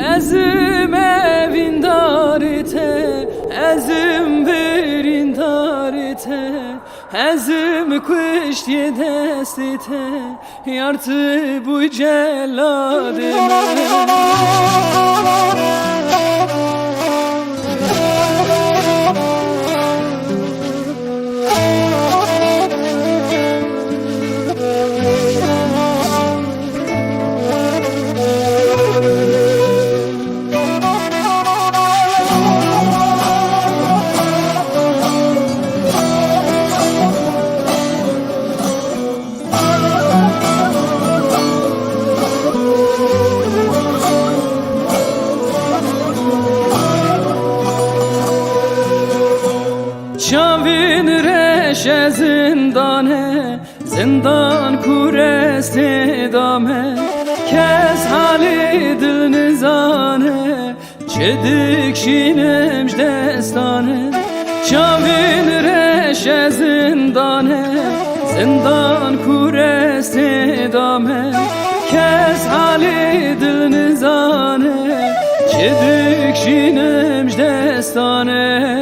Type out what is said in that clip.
ezim evin darite ezim verin darite ezim kuş diye destite yartı bu celadime Çavin reşe zindane Zindan kureste dame. Kes hali dil nizane Çedik şinemş destane. Çavin reşe zindane Zindan kureste dame. Kes hali dil nizane Çedik şinemş destane